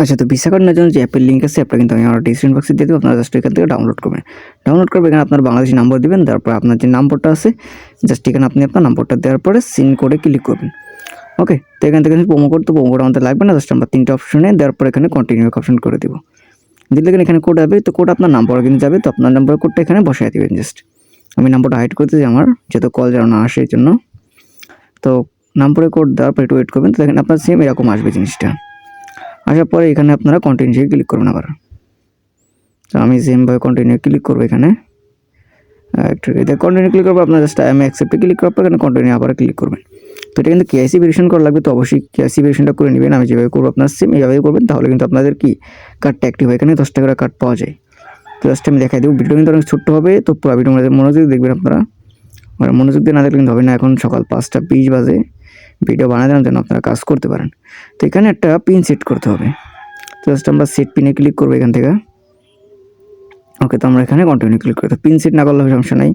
আচ্ছা তো visa card জন্য যে অ্যাপের লিঙ্ক আছে অ্যাপটা কিন্তু আমি আমার ডিসক্রিপশন বক্সে দিয়ে দেবো, আপনারা জাস্ট এখান থেকে ডাউনলোড করবেন। ডাউনলোড করবে এখানে আপনার বাংলাদেশি নাম্বার দিবেন, তারপর আপনার যে নাম্বারটা আছে জাস্ট এখানে আপনি আপনার নাম্বারটা দেওয়ার পরে সিন করে ক্লিক করবেন। ওকে তো এখান থেকে প্রোমো কোড তো প্রোমো কোড আমাদের লাগবে না জাস্ট আমরা তিনটা অপশনে দেওয়ার পর এখানে কন্টিনিউ অপশন করে দেবো। দিলে এখানে কোড হবে তো কোড আপনার নাম্বার কিন্তু যাবে, তো আপনার নাম্বার কোডটা এখানে বসাই দেবেন জাস্ট আমি নাম্বারটা হাইড করতে চাই আমার, যেহেতু কল যেন না আসে এই জন্য তো নাম্বারে কোড দেওয়ার পর একটু ওয়েট করবেন, তো দেখেন আপনার সেম এরকম আসবে জিনিসটা। আসার পরে এখানে আপনারা কন্টিনিউ ক্লিক করবেন আবার। তো আমি সেমভাবে কন্টিনিউ ক্লিক করব এখানে। একটু এটা কন্টিনিউ ক্লিক করব, আপনার জাস্ট আমি অ্যাকসেপ্টে ক্লিক করার পর এখানে কন্টিনিউ আবার ক্লিক করবেন। তো এটা কিন্তু কেআইসি ভেরিফিকেশন করা লাগবে, তো অবশ্যই কেআইসি ভেরিফিকেশনটা করে নেবেন। আমি যেভাবে করব, আপনার সেম এইভাবে করবেন, তাহলে কিন্তু আপনাদের কি? কার্ডটা অ্যাক্টিভ হয়। এখানে দশ টাকার কার্ড পাওয়া যায়। তো জাস্ট আমি দেখাই দেবো ভিডিও কিন্তু অনেক ছোট্ট হবে, তো পুরো ভিডিও মনোযোগ দেখবেন আপনারা। মানে মনোযোগ দিয়ে না দেখলে কিন্তু হবে না, এখন সকাল পাঁচটা বিশ বাজে। ভিডিও না যেন আপনারা কাজ করতে পারেন। তো এখানে একটা পিন সেট করতে হবে। জাস্ট আমরা সেট পিনে ক্লিক করব এখান থেকে। ওকে তো আমরা এখানে কন্টিনিউ ক্লিক করতে পিন সেট না করলে সমস্যা নাই।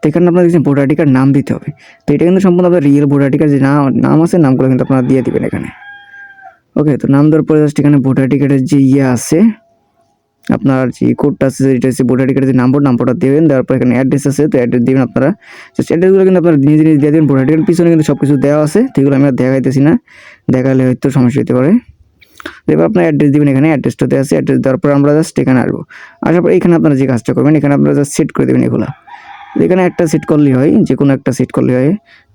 তো এখানে আপনার দেখছেন ভোটার আইডি কার্ড নাম দিতে হবে। তো এটা কিন্তু সম্পূর্ণ আপনার রিয়েল ভোটার আইডি কার্ড যে নাম নাম আছে, নামগুলো কিন্তু আপনারা দিয়ে দিবেন এখানে। ওকে তো নাম দেওয়ার পরে জাস্ট এখানে ভোটার আইডি কার্ডের যে ইয়ে আছে আপনার যে কোডটা আছে, যেটা হচ্ছে ভোটার আইডি কার্ডের নাম্বার নাম্বারটা দেবেন তারপর এখানে অ্যাড্রেস আছে, তো অ্যাড্রেস দিবেন আপনারা। অ্যাড্রেসগুলো কিন্তু আপনারা নিজে নিজে দিয়ে দেবেন ভোটার আইডি পিছনে কিন্তু সব কিছু দেওয়া আছে সেগুলো আমি আর দেখাইতেছি না। দেখালে হয়তো সমস্যা হতে পারে। এবার আপনার অ্যাড্রেস দিবেন এখানে অ্যাড্রেসটা দেওয়া আছে অ্যাড্রেস দেওয়ার পর আমরা জাস্ট এখানে আসব। আসার পর এখানে আপনারা যে কাজটা করবেন, এখানে আপনারা জাস্ট সেট করে দেবেন এগুলো। এখানে একটা সেট করলেই হয় যে কোনো একটা সেট করলেই হয়,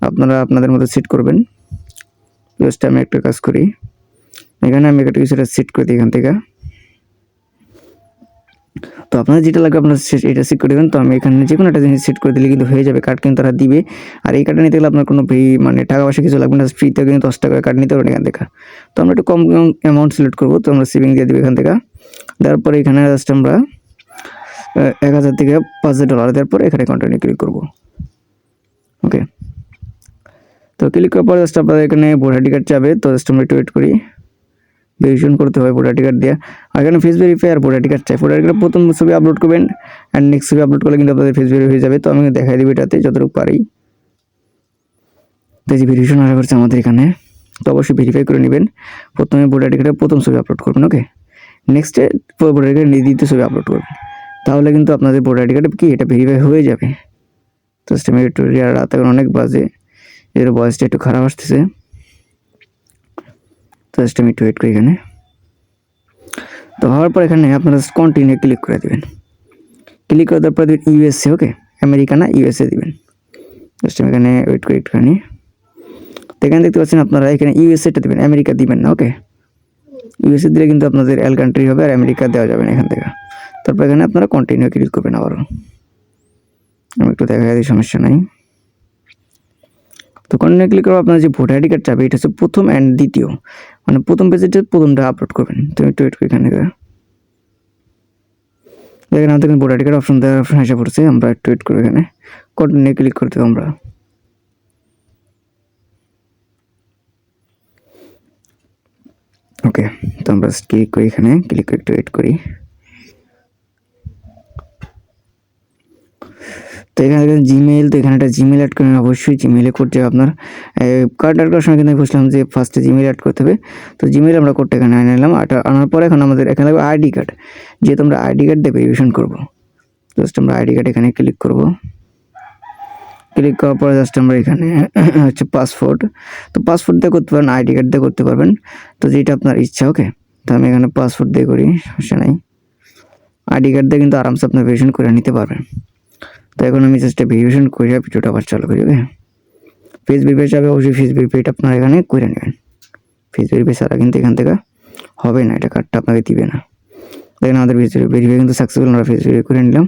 আপনারা আপনাদের মতো সেট করবেন। জাস্ট আমি একটা কাজ করি। এখানে আমি একটা কিছুটা সেট করে দিই এখান থেকে। তো আপনার যেটা লাগবে আপনার এটা সেট করে দেবেন। তো আমি এখানে যে কোনো একটা জিনিস সেট করে দিলে কিন্তু হয়ে যাবে কার্ড কিন্তু তারা দিবে। আর এই কার্ডটা নিতে গেলে আপনার কোনো ফ্রি মানে টাকা পয়সা কিছু লাগবে না। ফ্রিতে কিন্তু দশ টাকার কার্ড নিতে পারেন এখান থেকে। তো আমরা একটু কম অ্যামাউন্ট সিলেক্ট করব। তো আমরা সেভিং দিয়ে দেবো এখান থেকে। দেওয়ার পরে এখানে জাস্ট আমরা এক হাজার থেকে পাঁচ হাজার ডলার দেওয়ার পরে এখানে কন্টিনিউ ক্লিক করব। ওকে তো ক্লিক করার পর জাস্ট আপনাদের এখানে ভোটার আইডি কার্ড যাবে তো জাস্ট আমরা একটু ওয়েট করি। ভেরিফিকেশন করতে হয় ভোটার কার্ড দিয়ে। আর এখানে ফেস ভেরিফাই আর ভোটার কার্ড চাই। ভোটার কার্ড প্রথম ছবি আপলোড করবেন অ্যান্ড নেক্সট ছবি আপলোড করলে কিন্তু আপনাদের ফেস ভেরিফাই হয়ে যাবে। তো আমি দেখাই দেবো এটাতে যতটুকু পারি। তো যে ভেরিফিকেশন আসা করছে আমাদের এখানে। তো অবশ্যই ভেরিফাই করে নেবেন। প্রথমে ভোটার কার্ডের প্রথম ছবি আপলোড করবেন ওকে নেক্সটে ভোটার কার্ড দ্বিতীয় ছবি আপলোড করবেন। তাহলে কিন্তু আপনাদের ভোটার কার্ডে কি? এটা ভেরিফাই হয়ে যাবে। তো সিস্টেমে একটু রাত এখন অনেক বাজে। এর বয়সটা একটু খারাপ আসতেছে। জাস্ট আমি একটু ওয়েট করি এখানে। তো হওয়ার পর এখানে আপনারা কন্টিনিউ ক্লিক করে দেবেন। ক্লিক করে দেওয়ার পর দেবেন ইউএসএ ওকে আমেরিকা না ইউএসএ দিবেন। জাস্ট আমি এখানে ওয়েট করি একটুখানি। তো এখানে দেখতে পাচ্ছেন আপনারা এখানে ইউএসএটা দিবেন আমেরিকা দিবেন না ওকে ইউএসএ দিলে কিন্তু আপনাদের এল কান্ট্রি হবে আর আমেরিকা দেওয়া যাবে না এখান থেকে। তারপর এখানে আপনারা কন্টিনিউ ক্লিক করবেন আবারও। আমি একটু দেখা দিই, সমস্যা নাই। তো কন্টিনিউ ক্লিক করব? আপনার যে ভোটার আইডি কার্ড চাবে, এটা হচ্ছে প্রথম অ্যান্ড দ্বিতীয়। মানে প্রথম পেজেটা প্রথমটা আপলোড করবেন। তুমি একটু একটু এখানে দেখেন আমাদের ভোটার আইডি কার্ড অপশন দেওয়ার অপশন এসে পড়ছে, আমরা একটু ওয়েট করি এখানে। কন্টিনিউ ক্লিক করতে হবে আমরা। ওকে তো আমরা ক্লিক করি এখানে। ক্লিক করে একটু ওয়েট করি। তো এখানে দেখেন জিমেইল তো এখানে একটা জিমেইল অ্যাড করেন অবশ্যই জিমেইলে করতে হবে আপনার। কার্ড অ্যাড করার সময় কিন্তু আমি বুঝলাম যে ফার্স্টে জিমেইল অ্যাড করতে হবে। তো জিমেইল আমরা কোডটা এখানে আনে নিলাম। আনার পরে এখন আমাদের এখানে লাগবে আইডি কার্ড যেহেতু আমরা আইডি কার্ড দিয়ে ভেরিফিকেশন করব। জাস্ট আমরা আইডি কার্ড এখানে ক্লিক করব। ক্লিক করার পরে জাস্ট আমরা এখানে হচ্ছে পাসপোর্ট তো পাসপোর্ট দিয়ে করতে পারেন আইডি কার্ড দিয়ে করতে পারবেন। তো যেটা আপনার ইচ্ছা ওকে তো আমি এখানে পাসপোর্ট দিয়ে করি, সমস্যা নাই। আইডি কার্ড দিয়ে কিন্তু আরামসে আপনার ভেরিফিকেশন করে নিতে পারবেন। তো এখন আমি জাস্ট ভেরিফিকেশন করে ভিডিওটা আবার চালু করি ওকে ফেস ভেরিফাই যাবে অবশ্যই ফেস ভেরিফাইটা আপনারা এখানে করে নেবেন। ফেস ভেরিফাই ছাড়া কিন্তু এখান থেকে হবে না, এটা কার্ডটা আপনাকে দিবে না। দেখেন আমাদের ফেস ভেরিফাই কিন্তু সাকসেসফুল আমরা ফেস ভেরিফাই করে নিলাম।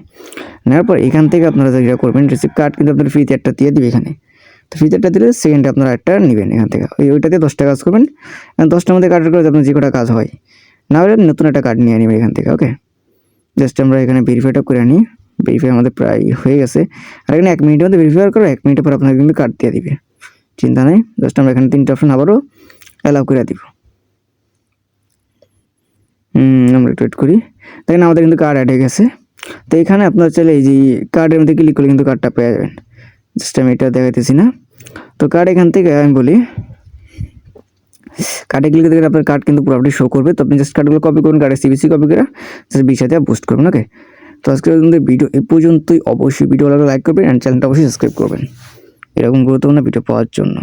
নেওয়ার পর এখান থেকে আপনারা যেটা করবেন রিসিভ কার্ড কিন্তু আপনার ফ্রিতে একটা দিয়ে দিবে এখানে। তো ফ্রিতে একটা দিলে সেকেন্ডে আপনারা একটা নেবেন এখান থেকে। ওই ওইটাতে দশটা কাজ করবেন দশটার মধ্যে কার্ডের করে আপনার যে কটা কাজ হয়। না হলে নতুন একটা কার্ড নিয়ে নেবেন এখান থেকে ওকে জাস্ট আমরা এখানে ভেরিফাইটা করে নিই। ভেরিফাই আমাদের প্রায় হয়ে গেছে। আর এখানে এক মিনিটের মধ্যে ভেরিফাই করো এক মিনিটের পর আপনাকে কিন্তু কার্ড দিয়ে দিবে। চিন্তা নেই জাস্ট আমরা এখানে তিনটা অপশন আবারও অ্যালাউ করে দিব। আমরা একটু করি। দেখেন আমাদের কিন্তু কার্ড অ্যাড হয়ে গেছে। তো এখানে আপনার চাইলে এই যে কার্ডের মধ্যে ক্লিক করলে কিন্তু কার্ডটা পেয়ে যাবেন। জাস্ট আমি এটা দেখাইতেছি না। তো কার্ড এখান থেকে আমি বলি কার্ডে ক্লিক দেখেন আপনার কার্ড কিন্তু পুরোপুরি শো করবে। তো আপনি জাস্ট কার্ডগুলো কপি করুন কার্ডে সিবিসি কপি করে জাস্ট বিশা দিয়ে বুস্ট করবেন ওকে তো আজকে ভিডিও এ পর্যন্তই। অবশ্যই ভিডিও লাইক করবেন অ্যান্ড চ্যানেলটা অবশ্যই সাবস্ক্রাইব করবেন। এরকম গুরুত্বপূর্ণ ভিডিও পাওয়ার জন্য।